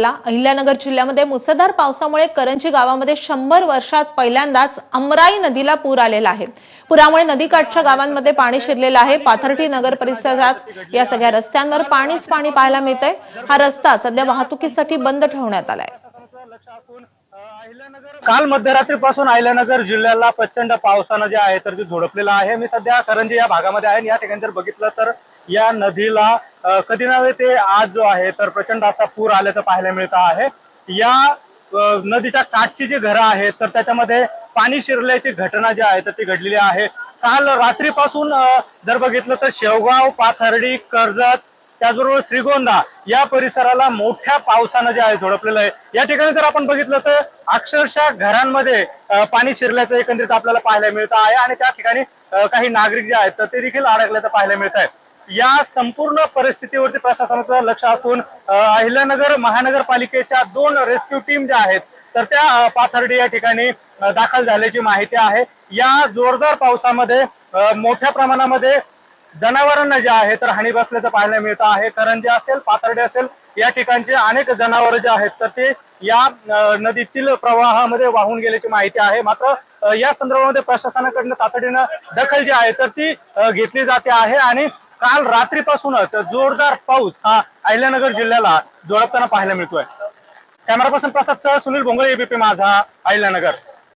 अहिल्यानगर जिल्ह्यामध्ये मुसळधार पावसामुळे करंजी गावामध्ये शंभर वर्षात पहिल्यांदाच अमराई नदीला पूर आलेला आहे. पुरामुळे नदीकाठच्या गावांमध्ये पाणी शिरलेलं आहे. पाथर्डी नगर परिसरात या सगळ्या रस्त्यांवर पाणीच पाणी पाहायला मिळतंय. हा रस्ता सध्या वाहतुकीसाठी बंद ठेवण्यात आलाय. काल मध्यरात्रीपासून अहिल्यानगर जिल्ह्याला प्रचंड पावसानं जे आहे तर ते झोडपलेलं आहे. मी सध्या करंजी या भागामध्ये आहे या ठिकाणी जर बघितलं तर या नदीला कधी नव्हे ते आज जो आहे तर प्रचंड असा पूर आल्याचं पाहायला मिळत आहे. या नदीच्या काठची जी घरं आहेत तर त्याच्यामध्ये पाणी शिरल्याची घटना जी आहे तर ती घडलेली आहे. काल रात्रीपासून जर बघितलं तर शेवगाव पाथर्डी कर्जत त्याचबरोबर श्रीगोंदा या परिसराला मोठ्या पावसानं जे आहे झोडपलेलं आहे. या ठिकाणी जर आपण बघितलं तर अक्षरशः घरांमध्ये पाणी शिरल्याचं एकंदरीत आपल्याला पाहायला मिळतं आहे. आणि त्या ठिकाणी काही नागरिक जे आहेत तर ते देखील अडकल्याचं पाहायला मिळत आहे. या संपूर्ण परिस्थितीवरती प्रशासनाचं लक्ष असून अहिल्यानगर महानगरपालिकेच्या दोन रेस्क्यू टीम ज्या आहेत तर त्या पाथर्डी या ठिकाणी दाखल झाल्याची माहिती आहे. या जोरदार पावसामध्ये मोठ्या प्रमाणामध्ये जनावरांना जे आहे तर हानी बसल्याचं पाहायला मिळतं आहे. करंजी असेल पाथर्डी असेल या ठिकाणचे अनेक जनावर जे आहेत तर ते या नदीतील प्रवाहामध्ये वाहून गेल्याची माहिती आहे. मात्र या संदर्भामध्ये प्रशासनाकडनं तातडीनं दखल जी आहे तर ती घेतली जाते आहे. आणि काल रात्रीपासूनच जोरदार पाऊस हा अहिल्यानगर जिल्ह्याला जोडपताना पाहायला मिळतोय. कॅमेरा पर्सन प्रसाद सह सुनील भोंगळे एबीपी माझा अहिल्यानगर.